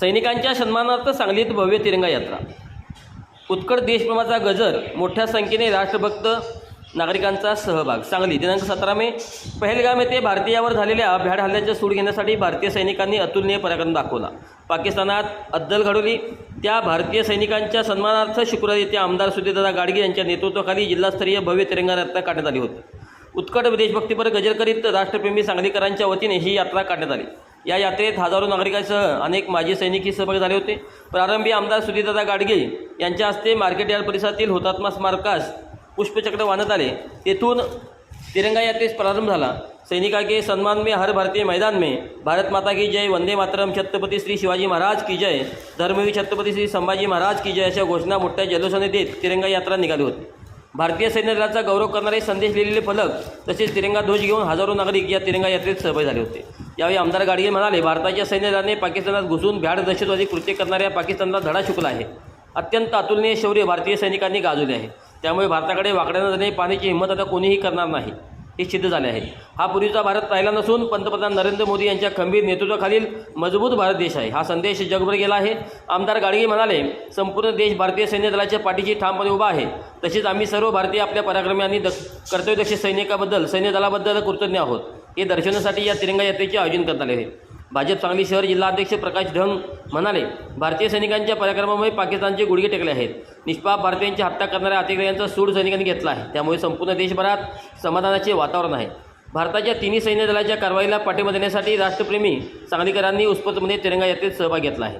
सैनिकांच्या सन्मानार्थ सांगलीत भव्य तिरंगा यात्रा. उत्कट देशप्रेमाचा गजर मोठ्या संख्येने राष्ट्रभक्त नागरिकांचा सहभाग. सांगली दिनांक सतरा मे पहलगाम येथे भारतीयावर झालेल्या भ्याड हल्ल्याचा सूड घेण्यासाठी भारतीय सैनिकांनी अतुलनीय पराक्रम दाखवला. पाकिस्तानात अद्दल घडवली. त्या भारतीय सैनिकांच्या सन्मानार्थ शुक्रवारी येथे आमदार सुधीरदादा गाडगे यांच्या नेतृत्वाखाली जिल्हास्तरीय भव्य तिरंगा यात्रा काढण्यात आली होती. उत्कट देशभक्तीपर गजर करीत राष्ट्रप्रेमी सांगलीकरांच्या वतीने ही यात्रा काढण्यात आली. या यात्रेत हजारो नागरिकांसह अनेक माजी सैनिकही सहभागी झाले होते. प्रारंभी आमदार सुधीरदादा गाडगे यांच्या हस्ते मार्केट यार्ड परिसरातील हुतात्मा स्मारकास पुष्पचक्र वाहण्यात आले. तेथून तिरंगा यात्रेस प्रारंभ झाला. सैनिका के सन्मान में हर भारतीय मैदान में. भारत माता की जय वंदे मातरम. छत्रपती श्री शिवाजी महाराज की जय. धर्मवीर छत्रपती श्री संभाजी महाराज की जय अशा घोषणा मोठ्या जल्लोषाने देत तिरंगा यात्रा निघाली होती. भारतीय सैन्य दलाचा गौरव करणारे संदेश लिहिलेले फलक तसेच तिरंगा ध्वज घेऊन हजारो नागरिक या तिरंगा यात्रेत सहभागी झाले होते. यावेळी आमदार गाडगे म्हणाले भारताच्या सैन्य दलाने पाकिस्तानात घुसून भ्याड दहशतवादी कृत्य करणाऱ्या पाकिस्तानला धडा शुकला आहे. अत्यंत अतुलनीय शौर्य भारतीय सैनिकांनी गाजवले आहे. त्यामुळे भारताकडे वाकड्यानं जाणे पाहण्याची हिंमत आता कोणीही करणार नाही. हे सिद्ध झाले आहे. हा पूर्वीचा भारत राहिला नसून पंतप्रधान नरेंद्र मोदी यांच्या खंबीर नेतृत्वाखालील मजबूत भारत देश आहे. हा संदेश जगभर गेला आहे. आमदार गाडगे म्हणाले संपूर्ण देश भारतीय सैन्य दलाच्या पाठीशी ठामपणे उभा आहे. तसेच आम्ही सर्व भारतीय आपल्या पराक्रमी आणि द कर्तव्यदक्ष सैनिकाबद्दल सैन्य दलाबद्दल कृतज्ञ आहोत. हे दर्शवण्यासाठी या तिरंगा यात्रेचे आयोजन करण्यात आले आहे. भाजप सांगली शहर जिल्हाध्यक्ष प्रकाश ढंग म्हणाले भारतीय सैनिकांच्या पराक्रमामुळे पाकिस्तानचे गुडघे टेकले आहेत. निष्पाप भारतीयांची हत्या करणाऱ्या अतिरेक्यांचा सूड सैनिकांनी घेतला आहे. त्यामुळे संपूर्ण देशभरात समाधानाचे वातावरण आहे. भारताच्या तिन्ही सैन्य दलाच्या कारवाईला पाठिंबा देण्यासाठी राष्ट्रप्रेमी सांगलीकरांनी उत्पतमध्ये तिरंगा यात्रेत सहभाग घेतला आहे.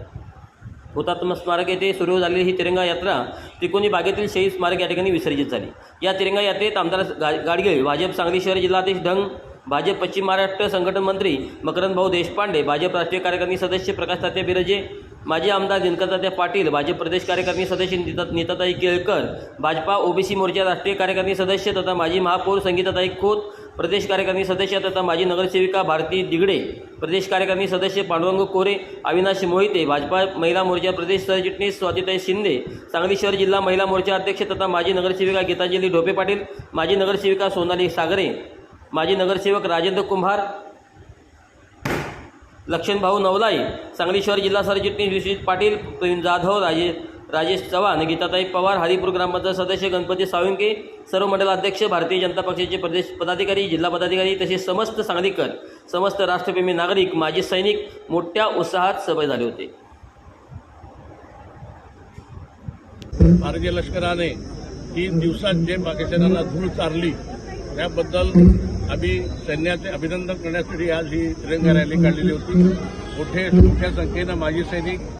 हुतात्मा स्मारक येथे सुरू झालेली ही तिरंगा यात्रा त्रिकोणी बागेतील शहीद स्मारक या ठिकाणी विसर्जित झाली. या तिरंगा यात्रेत आमदार गा गाडगे भाजप सांगली शहर जिल्हाध्यक्ष ढंग भाजप पश्चिम महाराष्ट्र संघटन मंत्री मकरंद भाऊ देशपांडे भाजप राष्ट्रीय कार्यकारिणी सदस्य प्रकाश तात्या बिरजे माजी आमदार दिनकरतात्या पाटील भाजप प्रदेश कार्यकारिणी सदस्य नीता नीताताई केळकर भाजपा ओबीसी मोर्चा राष्ट्रीय कार्यकारिणी सदस्य तथा माजी महापौर संगीताताई खोत प्रदेश कार्यकारिणी सदस्य तथा माजी नगरसेविका भारती दिगडे प्रदेश कार्यकारिणी सदस्य पांडुरंग कोरे अविनाश मोहिते भाजपा महिला मोर्चा प्रदेश सरचिटणीस स्वातीताई शिंदे सांगली शहर जिल्हा महिला मोर्चा अध्यक्ष तथा माजी नगरसेविका गीतांजली ढोपे पाटील माजी नगरसेविका सोनाली सागरे माजी नगरसेवक राजेंद्र कुंभार लक्षणभाऊ नवलाई सांगली शहर जिल्हा सरचिटणीस विश्वजित पाटील प्रवीण जाधव राजे राजेश चव्हाण गीताताई पवार हरिपूर ग्रामपंचायत सदस्य गणपती साळुंके सर्व मंडलाध्यक्ष भारतीय जनता पक्षाचे प्रदेश पदाधिकारी जिल्हा पदाधिकारी तसेच समस्त सांगलीकर समस्त राष्ट्रप्रेमी नागरिक माजी सैनिक मोठ्या उत्साहात सहभागी झाले होते. भारतीय लष्कराने तीन दिवसात जे पाकिस्तानाला धूळ चारली. त्याबद्दल आम्ही सैन्याचे अभिनंदन करण्यासाठी आज ही तिरंगा रॅली काढलेली होती. मोठे मोठ्या संख्येनं माजी सैनिक